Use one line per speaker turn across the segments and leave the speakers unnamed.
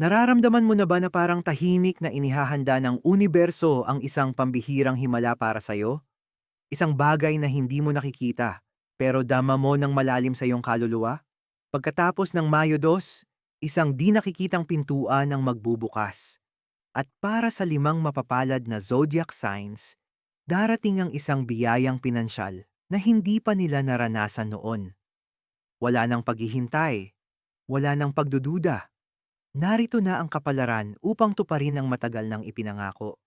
Nararamdaman mo na ba na parang tahimik na inihahanda ng universo ang isang pambihirang himala para sa'yo? Isang bagay na hindi mo nakikita, pero dama mo ng malalim sa iyong kaluluwa? Pagkatapos ng Mayo 2, isang di nakikitang pintuan ang magbubukas. At para sa limang mapapalad na zodiac signs, darating ang isang biyayang pinansyal na hindi pa nila naranasan noon. Wala nang paghihintay, wala nang pagdududa. Narito na ang kapalaran upang tuparin ang matagal ng ipinangako.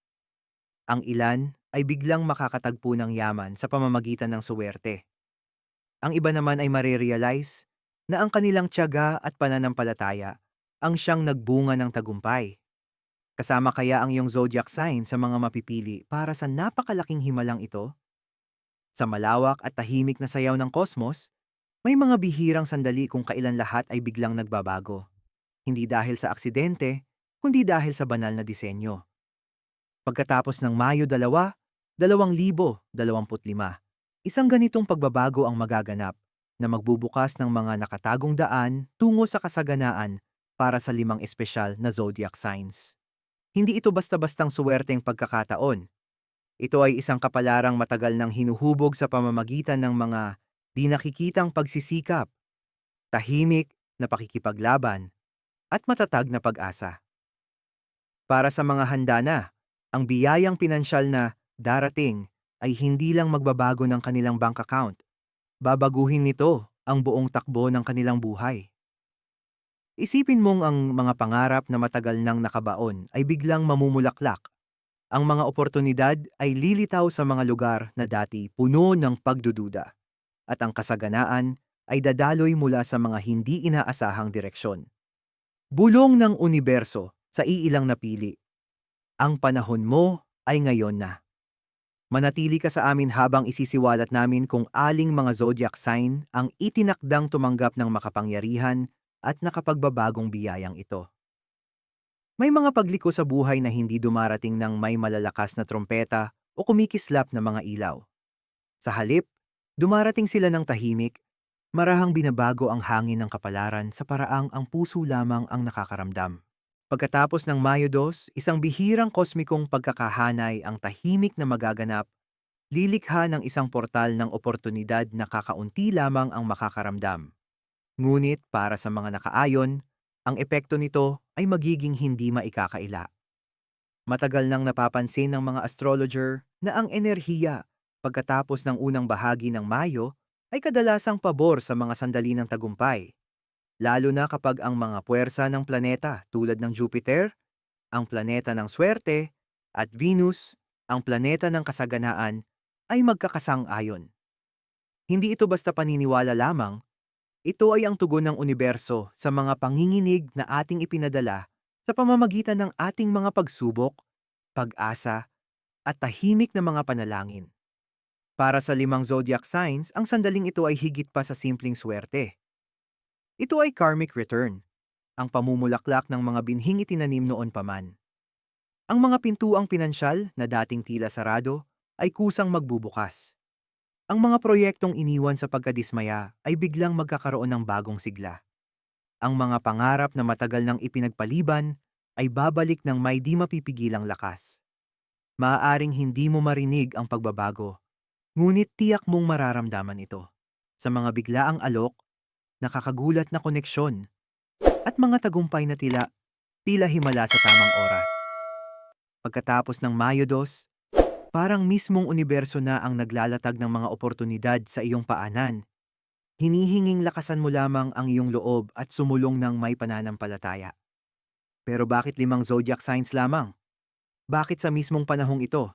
Ang ilan ay biglang makakatagpo ng yaman sa pamamagitan ng suwerte. Ang iba naman ay marirealize na ang kanilang tiyaga at pananampalataya ang siyang nagbunga ng tagumpay. Kasama kaya ang iyong zodiac sign sa mga mapipili para sa napakalaking himalang ito? Sa malawak at tahimik na sayaw ng kosmos, may mga bihirang sandali kung kailan lahat ay biglang nagbabago. Hindi dahil sa aksidente, kundi dahil sa banal na disenyo. Pagkatapos ng Mayo 2, 2025, isang ganitong pagbabago ang magaganap na magbubukas ng mga nakatagong daan tungo sa kasaganaan para sa limang espesyal na zodiac signs. Hindi ito basta-bastang suwerteng pagkakataon. Ito ay isang kapalarang matagal nang hinuhubog sa pamamagitan ng mga di nakikitang pagsisikap, tahimik na pakikipaglaban, at matatag na pag-asa. Para sa mga handa na, ang biyayang pinansyal na darating ay hindi lang magbabago ng kanilang bank account. Babaguhin nito ang buong takbo ng kanilang buhay. Isipin mong ang mga pangarap na matagal nang nakabaon ay biglang mamumulaklak. Ang mga oportunidad ay lilitaw sa mga lugar na dati puno ng pagdududa. At ang kasaganaan ay dadaloy mula sa mga hindi inaasahang direksyon. Bulong ng universo sa iilang napili. Ang panahon mo ay ngayon na. Manatili ka sa amin habang isisiwalat namin kung aling mga zodiac sign ang itinakdang tumanggap ng makapangyarihan at nakapagbabagong biyayang ito. May mga pagliko sa buhay na hindi dumarating ng may malalakas na trompeta o kumikislap na mga ilaw. Sa halip, dumarating sila ng tahimik Marahang binabago ang hangin ng kapalaran sa paraang ang puso lamang ang nakakaramdam. Pagkatapos ng Mayo 2, isang bihirang kosmikong pagkakahanay ang tahimik na magaganap, lilikha ng isang portal ng oportunidad na kakaunti lamang ang makakaramdam. Ngunit para sa mga nakaayon, ang epekto nito ay magiging hindi maikakaila. Matagal nang napapansin ng mga astrologer na ang enerhiya pagkatapos ng unang bahagi ng Mayo ay kadalasang pabor sa mga sandali ng tagumpay, lalo na kapag ang mga puwersa ng planeta tulad ng Jupiter, ang planeta ng swerte, at Venus, ang planeta ng kasaganaan, ay magkakasang-ayon. Hindi ito basta paniniwala lamang, ito ay ang tugon ng universo sa mga panginginig na ating ipinadala sa pamamagitan ng ating mga pagsubok, pag-asa, at tahimik na mga panalangin. Para sa limang zodiac signs, ang sandaling ito ay higit pa sa simpleng swerte. Ito ay karmic return, ang pamumulaklak ng mga binhing itinanim noon pa man. Ang mga pintuang pinansyal na dating tila sarado ay kusang magbubukas. Ang mga proyektong iniwan sa pagkadismaya ay biglang magkakaroon ng bagong sigla. Ang mga pangarap na matagal nang ipinagpaliban ay babalik ng may di mapipigilang lakas. Maaaring hindi mo marinig ang pagbabago, Ngunit tiyak mong mararamdaman ito sa mga biglaang alok, nakakagulat na koneksyon, at mga tagumpay na tila, tila himala sa tamang oras. Pagkatapos ng Mayo 2, parang mismong universo na ang naglalatag ng mga oportunidad sa iyong paanan. Hinihinging lakasan mo lamang ang iyong loob at sumulong ng may pananampalataya. Pero bakit limang zodiac signs lamang? Bakit sa mismong panahong ito?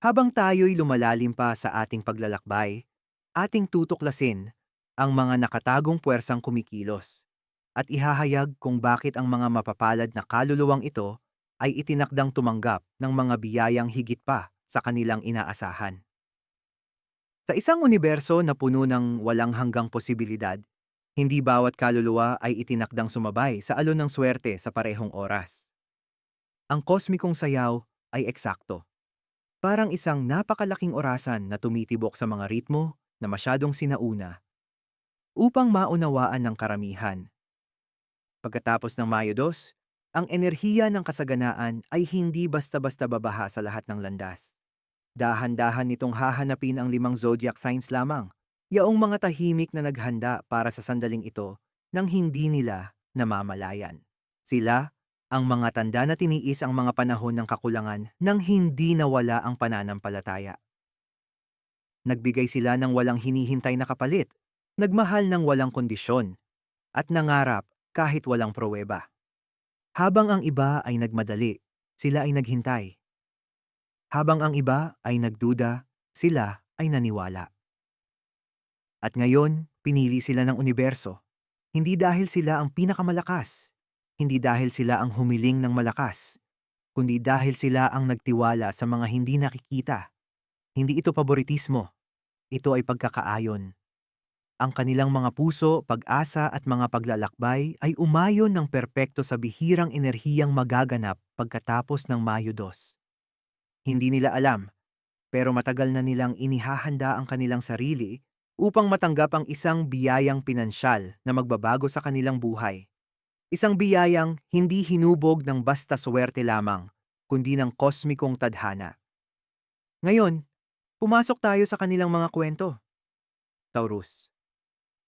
Habang tayo'y lumalalim pa sa ating paglalakbay, ating tutuklasin ang mga nakatagong puwersang kumikilos at ihahayag kung bakit ang mga mapapalad na kaluluwang ito ay itinakdang tumanggap ng mga biyayang higit pa sa kanilang inaasahan. Sa isang universo na puno ng walang hanggang posibilidad, hindi bawat kaluluwa ay itinakdang sumabay sa alon ng swerte sa parehong oras. Ang kosmikong sayaw ay eksakto Parang isang napakalaking orasan na tumitibok sa mga ritmo na masyadong sinauna upang maunawaan ng karamihan. Pagkatapos ng Mayo 2, Ang enerhiya ng kasaganaan ay hindi basta-basta babaha sa lahat ng landas. Dahan-dahan nitong hahanapin ang limang zodiac signs lamang, yaong mga tahimik na naghanda para sa sandaling ito nang hindi nila namamalayan. Sila, ang mga tanda na tiniis ang mga panahon ng kakulangan nang hindi nawala ang pananampalataya. Nagbigay sila ng walang hinihintay na kapalit, nagmahal ng walang kondisyon, at nangarap kahit walang proweba. Habang ang iba ay nagmadali, sila ay naghintay. Habang ang iba ay nagduda, sila ay naniwala. At ngayon, pinili sila ng universo. Hindi dahil sila ang pinakamalakas, hindi dahil sila ang humiling ng malakas, kundi dahil sila ang nagtiwala sa mga hindi nakikita. Hindi ito paboritismo, ito ay pagkakaayon. Ang kanilang mga puso, pag-asa at mga paglalakbay ay umayon ng perpekto sa bihirang enerhiyang magaganap pagkatapos ng Mayo 2. Hindi nila alam, pero matagal na nilang inihahanda ang kanilang sarili upang matanggap ang isang biyayang pinansyal na magbabago sa kanilang buhay. Isang biyayang hindi hinubog ng basta swerte lamang, kundi ng kosmikong tadhana. Ngayon, pumasok tayo sa kanilang mga kwento. Taurus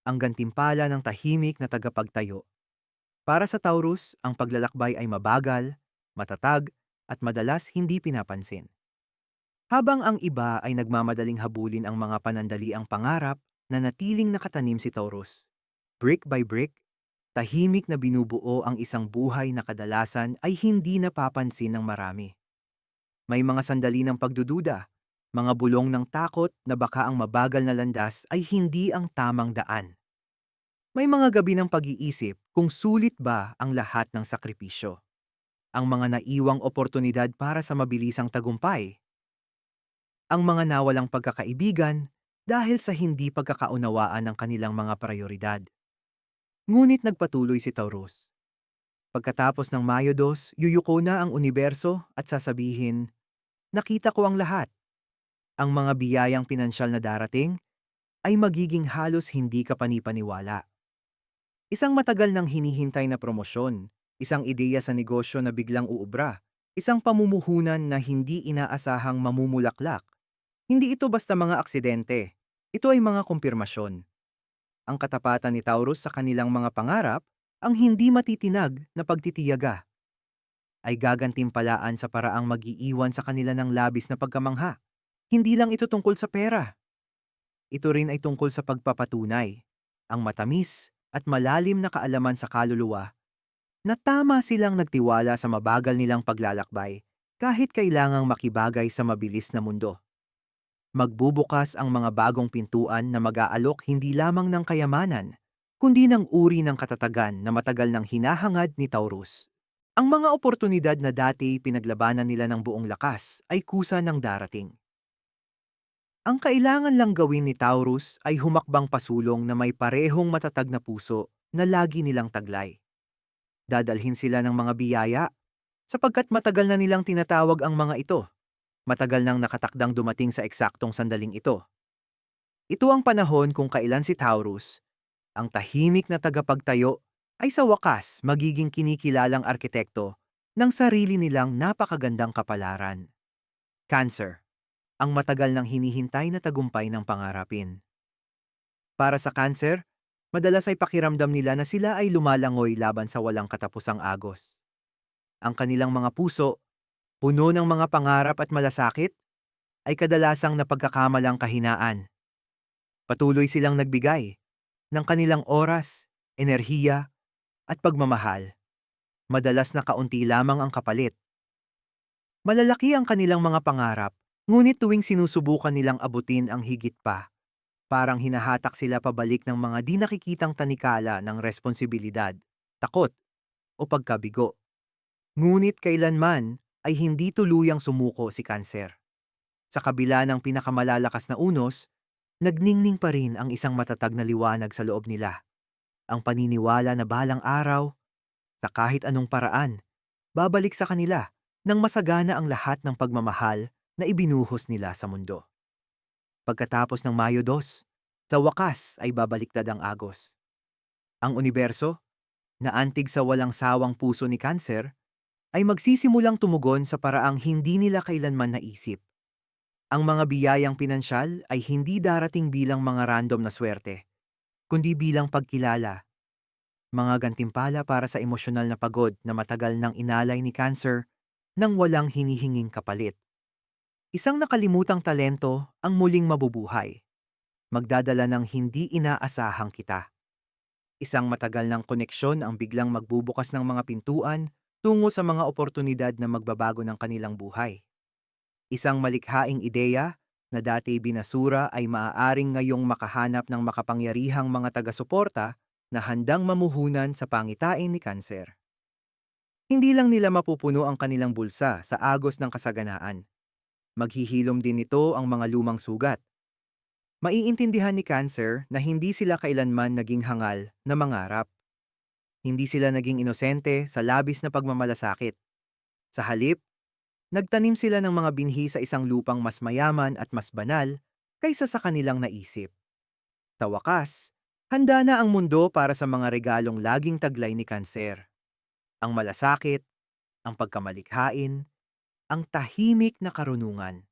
ang gantimpala ng tahimik na tagapagtayo. Para sa Taurus, ang paglalakbay ay mabagal, matatag, at madalas hindi pinapansin. Habang ang iba ay nagmamadaling habulin ang mga panandaliang pangarap na natiling nakatanim si Taurus. Brick by brick, tahimik na binubuo ang isang buhay na kadalasan ay hindi napapansin ng marami. May mga sandali ng pagdududa, mga bulong ng takot na baka ang mabagal na landas ay hindi ang tamang daan. May mga gabi ng pag-iisip kung sulit ba ang lahat ng sakripisyo. Ang mga naiwang oportunidad para sa mabilisang tagumpay. Ang mga nawalang pagkakaibigan dahil sa hindi pagkakaunawaan ng kanilang mga prioridad. Ngunit nagpatuloy si Taurus. Pagkatapos ng Mayo 2, yuyuko na ang universo at sasabihin, Nakita ko ang lahat ang mga biyayang pinansyal na darating ay magiging halos hindi ka panipaniwala. Isang matagal nang hinihintay na promosyon, isang ideya sa negosyo na biglang uubra, isang pamumuhunan na hindi inaasahang mamumulaklak. Hindi ito basta mga aksidente, ito ay mga kumpirmasyon. Ang katapatan ni Taurus sa kanilang mga pangarap, ang hindi matitinag na pagtitiyaga, ay gagantimpalaan sa paraang magiiwan sa kanila ng labis na pagkamangha. Hindi lang ito tungkol sa pera. Ito rin ay tungkol sa pagpapatunay, ang matamis at malalim na kaalaman sa kaluluwa na tama silang nagtiwala sa mabagal nilang paglalakbay kahit kailangang makibagay sa mabilis na mundo. Magbubukas ang mga bagong pintuan na mag-aalok hindi lamang ng kayamanan, kundi ng uri ng katatagan na matagal nang hinahangad ni Taurus. Ang mga oportunidad na dati pinaglabanan nila ng buong lakas ay kusa ng darating. Ang kailangan lang gawin ni Taurus ay humakbang pasulong na may parehong matatag na puso na lagi nilang taglay. Dadalhin sila ng mga biyaya sapagkat matagal na nilang tinatawag ang mga ito. Matagal nang nakatakdang dumating sa eksaktong sandaling ito. Ito ang panahon kung kailan si Taurus, ang tahimik na tagapagtayo, ay sa wakas magiging kinikilalang arkitekto ng sarili nilang napakagandang kapalaran. Cancer ang matagal nang hinihintay na tagumpay ng pangarapin. Para sa cancer, madalas ay pakiramdam nila na sila ay lumalangoy laban sa walang katapusang agos. Ang kanilang mga puso, puno ng mga pangarap at malasakit, ay kadalasang napagkakamalang kahinaan. Patuloy silang nagbigay ng kanilang oras, enerhiya, at pagmamahal. Madalas na kaunti lamang ang kapalit. Malalaki ang kanilang mga pangarap, Ngunit tuwing sinusubukan nilang abutin ang higit pa, parang hinahatak sila pabalik ng mga di nakikitang tanikala ng responsibilidad, takot, o pagkabigo. Ngunit kailanman ay hindi tuluyang sumuko si kanser. Sa kabila ng pinakamalalakas na unos, nagningning pa rin ang isang matatag na liwanag sa loob nila. Ang paniniwala na balang araw, sa kahit anong paraan, babalik sa kanila nang masagana ang lahat ng pagmamahal na ibinuhos nila sa mundo. Pagkatapos ng Mayo 2, sa wakas ay babaliktad ang Agos. Ang universo, na antig sa walang sawang puso ni Cancer, ay magsisimulang tumugon sa paraang hindi nila kailanman naisip. Ang mga biyayang pinansyal ay hindi darating bilang mga random na swerte, kundi bilang pagkilala. Mga gantimpala para sa emosyonal na pagod na matagal nang inalay ni Cancer nang walang hinihinging kapalit. Isang nakalimutang talento ang muling mabubuhay. Magdadala ng hindi inaasahang kita. Isang matagal ng koneksyon ang biglang magbubukas ng mga pintuan tungo sa mga oportunidad na magbabago ng kanilang buhay. Isang malikhaing ideya na dati binasura ay maaaring ngayong makahanap ng makapangyarihang mga taga-suporta na handang mamuhunan sa pangitain ni kanser. Hindi lang nila mapupuno ang kanilang bulsa sa agos ng kasaganaan. Maghihilom din nito ang mga lumang sugat. Maiintindihan ni Cancer na hindi sila kailanman naging hangal na mangarap. Hindi sila naging inosente sa labis na pagmamalasakit. Sa halip, nagtanim sila ng mga binhi sa isang lupang mas mayaman at mas banal kaysa sa kanilang naisip. Tawakas, handa na ang mundo para sa mga regalong laging taglay ni Cancer ang malasakit, ang pagkamalikhain, ang tahimik na karunungan.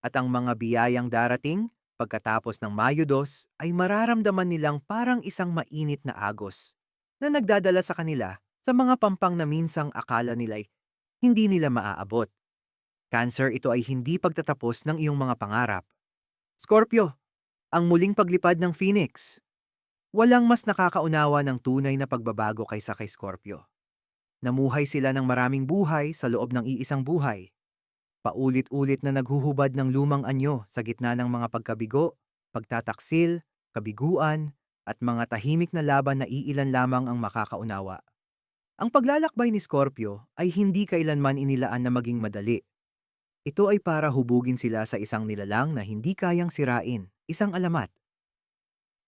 At ang mga biyayang darating pagkatapos ng Mayo 2 ay mararamdaman nilang parang isang mainit na agos na nagdadala sa kanila sa mga pampang na minsang akala nila'y hindi nila maaabot. Cancer ito ay hindi pagtatapos ng iyong mga pangarap. Scorpio, ang muling paglipad ng Phoenix. Walang mas nakakaunawa ng tunay na pagbabago kaysa kay Scorpio. Namuhay sila ng maraming buhay sa loob ng iisang buhay. Paulit-ulit na naghuhubad ng lumang anyo sa gitna ng mga pagkabigo, pagtataksil, kabiguan, at mga tahimik na laban na iilan lamang ang makakaunawa. Ang paglalakbay ni Scorpio ay hindi kailanman inilaan na maging madali. Ito ay para hubugin sila sa isang nilalang na hindi kayang sirain, isang alamat.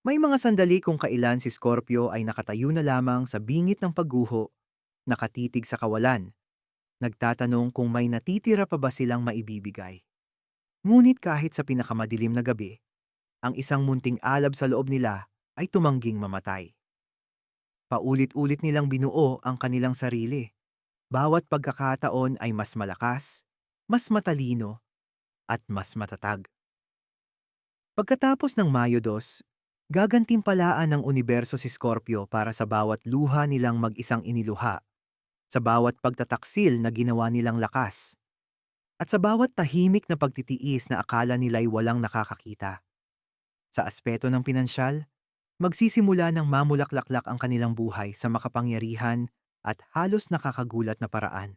May mga sandali kung kailan si Scorpio ay nakatayo na lamang sa bingit ng pagguho nakatitig sa kawalan, nagtatanong kung may natitira pa ba silang maibibigay. Ngunit kahit sa pinakamadilim na gabi, ang isang munting alab sa loob nila ay tumangging mamatay. Paulit-ulit nilang binuo ang kanilang sarili. Bawat pagkakataon ay mas malakas, mas matalino, at mas matatag. Pagkatapos ng Mayo 2, gagantimpalaan ng universo si Scorpio para sa bawat luha nilang mag-isang iniluha sa bawat pagtataksil na ginawa nilang lakas, at sa bawat tahimik na pagtitiis na akala nila'y walang nakakakita. Sa aspeto ng pinansyal, magsisimula ng mamulaklaklak ang kanilang buhay sa makapangyarihan at halos nakakagulat na paraan.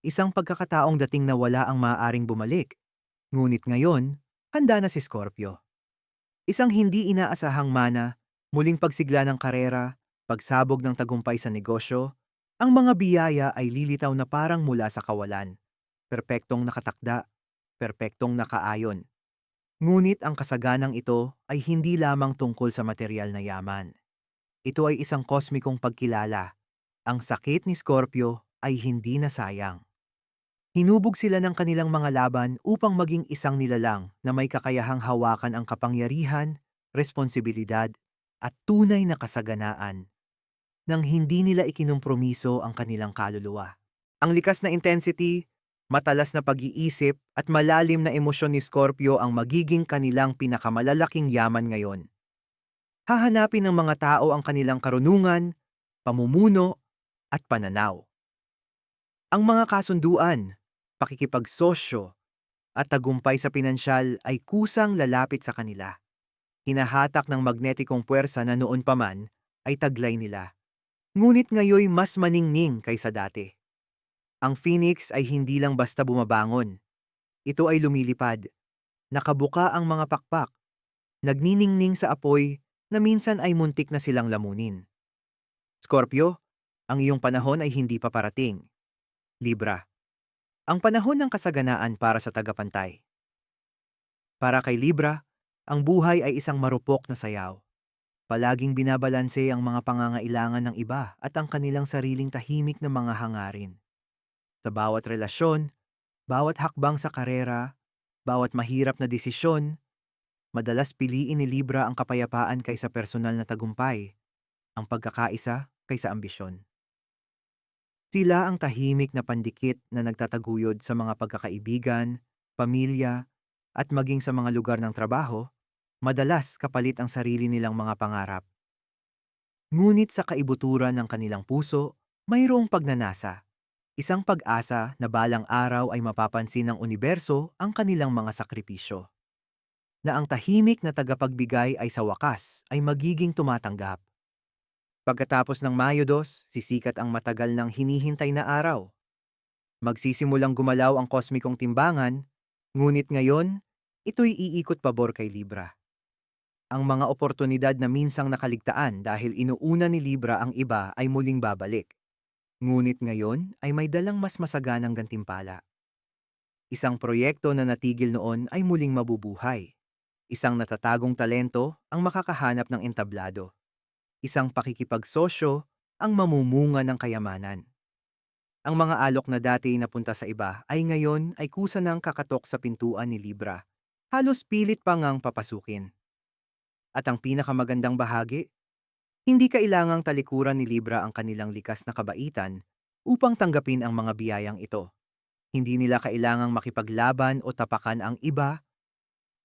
Isang pagkakataong dating na wala ang maaaring bumalik, ngunit ngayon, handa na si Scorpio. Isang hindi inaasahang mana, muling pagsigla ng karera, pagsabog ng tagumpay sa negosyo, ang mga biyaya ay lilitaw na parang mula sa kawalan, perpektong nakatakda, perpektong nakaayon. Ngunit ang kasaganang ito ay hindi lamang tungkol sa material na yaman. Ito ay isang kosmikong pagkilala. Ang sakit ni Scorpio ay hindi na sayang. Hinubog sila ng kanilang mga laban upang maging isang nilalang na may kakayahang hawakan ang kapangyarihan, responsibilidad, at tunay na kasaganaan nang hindi nila ikinumpromiso ang kanilang kaluluwa. Ang likas na intensity, matalas na pag-iisip at malalim na emosyon ni Scorpio ang magiging kanilang pinakamalalaking yaman ngayon. Hahanapin ng mga tao ang kanilang karunungan, pamumuno, at pananaw. Ang mga kasunduan, pakikipagsosyo, at tagumpay sa pinansyal ay kusang lalapit sa kanila. Hinahatak ng magnetikong puwersa na noon pa man ay taglay nila. Ngunit ngayoy mas maningning kaysa dati. Ang phoenix ay hindi lang basta bumabangon. Ito ay lumilipad. Nakabuka ang mga pakpak. Nagniningning sa apoy na minsan ay muntik na silang lamunin. Scorpio, ang iyong panahon ay hindi pa parating. Libra, ang panahon ng kasaganaan para sa tagapantay. Para kay Libra, ang buhay ay isang marupok na sayaw. Palaging binabalanse ang mga pangangailangan ng iba at ang kanilang sariling tahimik na mga hangarin. Sa bawat relasyon, bawat hakbang sa karera, bawat mahirap na desisyon, madalas piliin ni Libra ang kapayapaan kaysa personal na tagumpay. ang pagkakaisa kaysa ambisyon. Sila ang tahimik na pandikit na nagtataguyod sa mga pagkakaibigan, pamilya, at maging sa mga lugar ng trabaho, madalas kapalit ang sarili nilang mga pangarap. Ngunit sa kaibuturan ng kanilang puso, mayroong pagnanasa. Isang pag-asa na balang araw ay mapapansin ng universo ang kanilang mga sakripisyo. Na ang tahimik na tagapagbigay ay sa wakas ay magiging tumatanggap. Pagkatapos ng Mayo 2, sisikat ang matagal ng hinihintay na araw. Magsisimulang gumalaw ang kosmikong timbangan, ngunit ngayon, ito'y iikot pabor kay Libra. Ang mga oportunidad na minsang nakaligtaan dahil inuuna ni Libra ang iba ay muling babalik. Ngunit ngayon ay may dalang mas masaganang gantimpala. Isang proyekto na natigil noon ay muling mabubuhay. Isang natatagong talento ang makakahanap ng entablado. Isang pakikipagsosyo ang mamumunga ng kayamanan. Ang mga alok na dati napunta sa iba ay ngayon ay kusa ng kakatok sa pintuan ni Libra. Halos pilit pa ngang papasukin. At ang pinakamagandang bahagi, hindi kailangang talikuran ni Libra ang kanilang likas na kabaitan upang tanggapin ang mga biyayang ito. Hindi nila kailangang makipaglaban o tapakan ang iba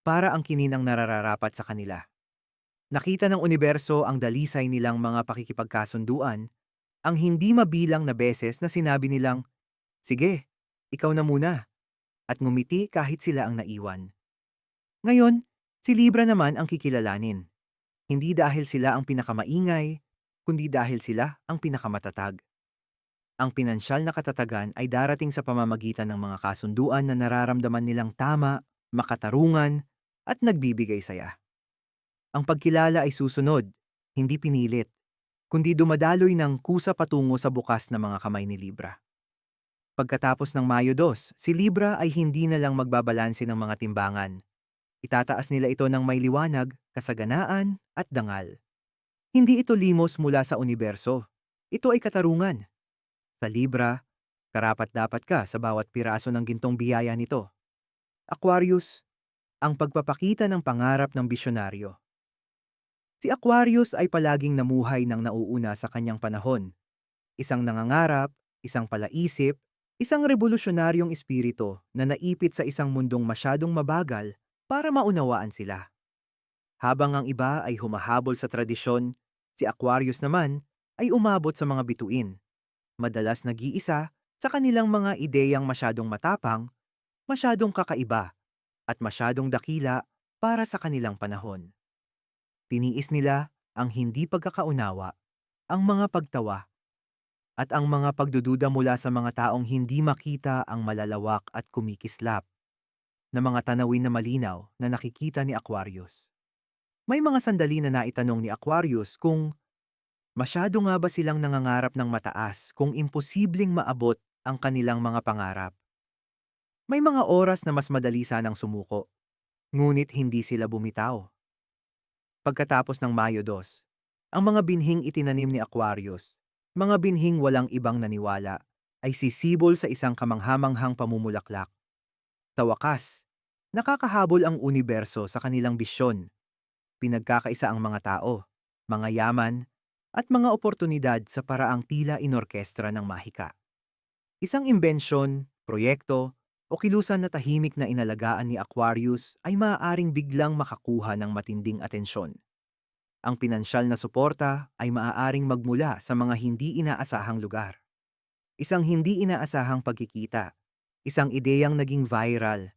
para ang kininang narararapat sa kanila. Nakita ng universo ang dalisay nilang mga pakikipagkasunduan, ang hindi mabilang na beses na sinabi nilang, Sige, ikaw na muna, at ngumiti kahit sila ang naiwan. Ngayon, Si Libra naman ang kikilalanin. Hindi dahil sila ang pinakamaingay, kundi dahil sila ang pinakamatatag. Ang pinansyal na katatagan ay darating sa pamamagitan ng mga kasunduan na nararamdaman nilang tama, makatarungan, at nagbibigay saya. Ang pagkilala ay susunod, hindi pinilit, kundi dumadaloy ng kusa patungo sa bukas na mga kamay ni Libra. Pagkatapos ng Mayo 2, si Libra ay hindi na lang magbabalanse ng mga timbangan, Itataas nila ito ng may liwanag, kasaganaan, at dangal. Hindi ito limos mula sa universo. Ito ay katarungan. Sa Libra, karapat-dapat ka sa bawat piraso ng gintong biyaya nito. Aquarius, ang pagpapakita ng pangarap ng bisyonaryo. Si Aquarius ay palaging namuhay ng nauuna sa kanyang panahon. Isang nangangarap, isang palaisip, isang revolusyonaryong espiritu na naipit sa isang mundong masyadong mabagal para maunawaan sila. Habang ang iba ay humahabol sa tradisyon, si Aquarius naman ay umabot sa mga bituin. Madalas nag-iisa sa kanilang mga ideyang masyadong matapang, masyadong kakaiba, at masyadong dakila para sa kanilang panahon. Tiniis nila ang hindi pagkakaunawa, ang mga pagtawa, at ang mga pagdududa mula sa mga taong hindi makita ang malalawak at kumikislap na mga tanawin na malinaw na nakikita ni Aquarius. May mga sandali na naitanong ni Aquarius kung masyado nga ba silang nangangarap ng mataas kung imposibleng maabot ang kanilang mga pangarap. May mga oras na mas madali sanang sumuko, ngunit hindi sila bumitaw. Pagkatapos ng Mayo 2, ang mga binhing itinanim ni Aquarius, mga binhing walang ibang naniwala, ay sisibol sa isang kamanghamanghang pamumulaklak. Sa wakas, Nakakahabol ang universo sa kanilang bisyon. Pinagkakaisa ang mga tao, mga yaman, at mga oportunidad sa paraang tila inorkestra ng mahika. Isang imbensyon, proyekto, o kilusan na tahimik na inalagaan ni Aquarius ay maaaring biglang makakuha ng matinding atensyon. Ang pinansyal na suporta ay maaaring magmula sa mga hindi inaasahang lugar. Isang hindi inaasahang pagkikita, isang ideyang naging viral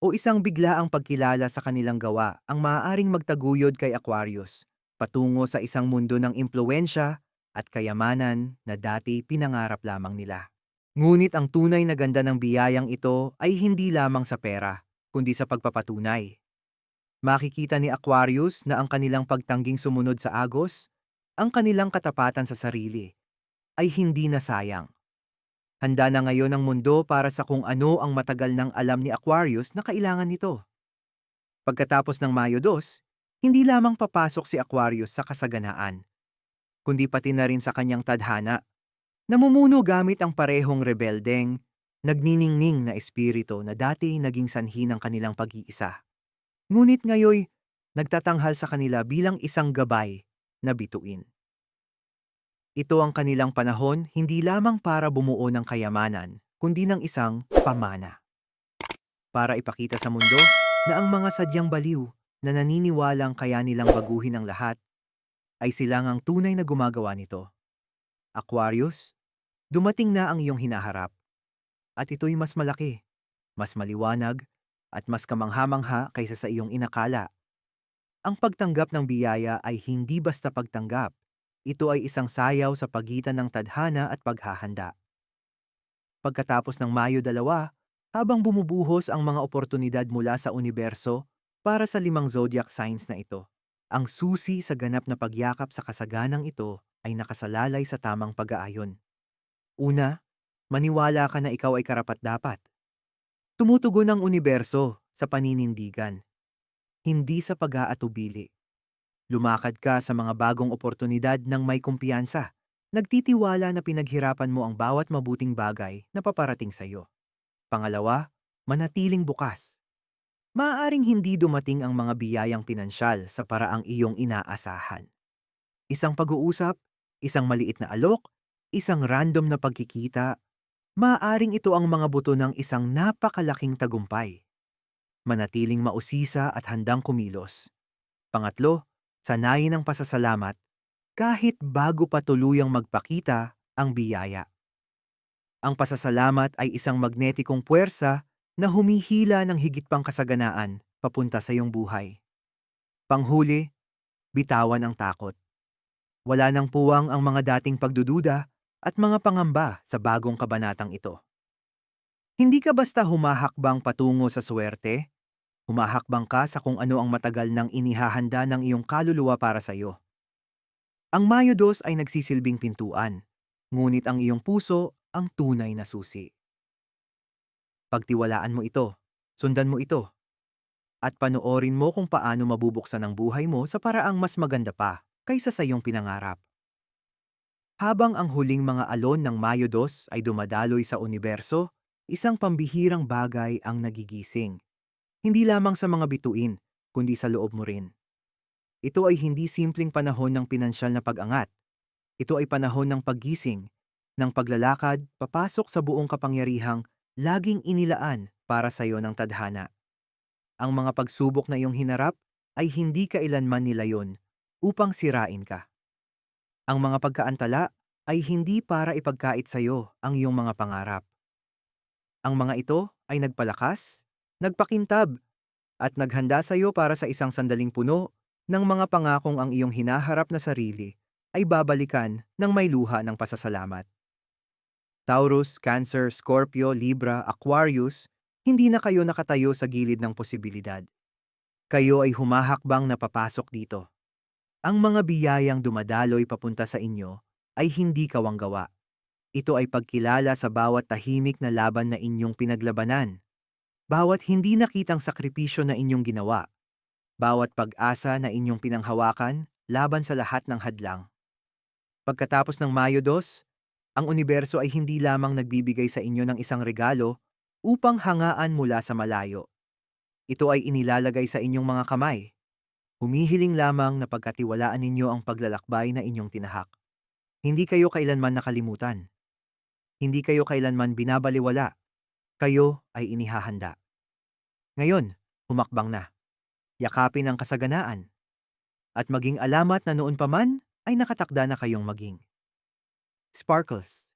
o isang biglaang pagkilala sa kanilang gawa ang maaaring magtaguyod kay Aquarius, patungo sa isang mundo ng impluensya at kayamanan na dati pinangarap lamang nila. Ngunit ang tunay na ganda ng biyayang ito ay hindi lamang sa pera, kundi sa pagpapatunay. Makikita ni Aquarius na ang kanilang pagtangging sumunod sa agos, ang kanilang katapatan sa sarili, ay hindi na sayang Handa na ngayon ang mundo para sa kung ano ang matagal nang alam ni Aquarius na kailangan nito. Pagkatapos ng Mayo 2, hindi lamang papasok si Aquarius sa kasaganaan, kundi pati na rin sa kanyang tadhana. Namumuno gamit ang parehong rebeldeng, nagniningning na espiritu na dati naging sanhi ng kanilang pag-iisa. Ngunit ngayoy, nagtatanghal sa kanila bilang isang gabay na bituin. Ito ang kanilang panahon hindi lamang para bumuo ng kayamanan, kundi ng isang pamana. Para ipakita sa mundo na ang mga sadyang baliw na naniniwalang kaya nilang baguhin ang lahat ay sila ang tunay na gumagawa nito. Aquarius, dumating na ang iyong hinaharap. At ito'y mas malaki, mas maliwanag, at mas kamangha-mangha kaysa sa iyong inakala. Ang pagtanggap ng biyaya ay hindi basta pagtanggap. Ito ay isang sayaw sa pagitan ng tadhana at paghahanda. Pagkatapos ng Mayo 2, habang bumubuhos ang mga oportunidad mula sa universo para sa limang zodiac signs na ito, ang susi sa ganap na pagyakap sa kasaganang ito ay nakasalalay sa tamang pag-aayon. Una, maniwala ka na ikaw ay karapat-dapat. Tumutugon ang universo sa paninindigan, hindi sa pag-aatubili. Lumakad ka sa mga bagong oportunidad ng may kumpiyansa. Nagtitiwala na pinaghirapan mo ang bawat mabuting bagay na paparating sa iyo. Pangalawa, manatiling bukas. Maaaring hindi dumating ang mga biyayang pinansyal sa paraang iyong inaasahan. Isang pag-uusap, isang maliit na alok, isang random na pagkikita, maaaring ito ang mga buto ng isang napakalaking tagumpay. Manatiling mausisa at handang kumilos. Pangatlo, sanayin ang pasasalamat kahit bago pa tuluyang magpakita ang biyaya. Ang pasasalamat ay isang magnetikong puwersa na humihila ng higit pang kasaganaan papunta sa iyong buhay. Panghuli, bitawan ang takot. Wala nang puwang ang mga dating pagdududa at mga pangamba sa bagong kabanatang ito. Hindi ka basta humahakbang patungo sa swerte, humahakbang ka sa kung ano ang matagal nang inihahanda ng iyong kaluluwa para sa iyo. Ang Mayo 2 ay nagsisilbing pintuan, ngunit ang iyong puso ang tunay na susi. Pagtiwalaan mo ito, sundan mo ito, at panoorin mo kung paano mabubuksan ang buhay mo sa paraang mas maganda pa kaysa sa iyong pinangarap. Habang ang huling mga alon ng Mayo 2 ay dumadaloy sa universo, isang pambihirang bagay ang nagigising hindi lamang sa mga bituin, kundi sa loob mo rin. Ito ay hindi simpleng panahon ng pinansyal na pag-angat. Ito ay panahon ng paggising, ng paglalakad papasok sa buong kapangyarihang laging inilaan para sa iyo ng tadhana. Ang mga pagsubok na iyong hinarap ay hindi kailanman nilayon upang sirain ka. Ang mga pagkaantala ay hindi para ipagkait sa iyo ang iyong mga pangarap. Ang mga ito ay nagpalakas, nagpakintab, at naghanda sa iyo para sa isang sandaling puno ng mga pangakong ang iyong hinaharap na sarili ay babalikan ng may luha ng pasasalamat. Taurus, Cancer, Scorpio, Libra, Aquarius, hindi na kayo nakatayo sa gilid ng posibilidad. Kayo ay humahakbang na papasok dito. Ang mga biyayang dumadaloy papunta sa inyo ay hindi kawang gawa. Ito ay pagkilala sa bawat tahimik na laban na inyong pinaglabanan bawat hindi nakitang sakripisyo na inyong ginawa, bawat pag-asa na inyong pinanghawakan laban sa lahat ng hadlang. Pagkatapos ng Mayo 2, ang universo ay hindi lamang nagbibigay sa inyo ng isang regalo upang hangaan mula sa malayo. Ito ay inilalagay sa inyong mga kamay. Humihiling lamang na pagkatiwalaan ninyo ang paglalakbay na inyong tinahak. Hindi kayo kailanman nakalimutan. Hindi kayo kailanman binabaliwala. Kayo ay inihahanda. Ngayon, humakbang na. Yakapin ang kasaganaan. At maging alamat na noon pa man ay nakatakda na kayong maging. Sparkles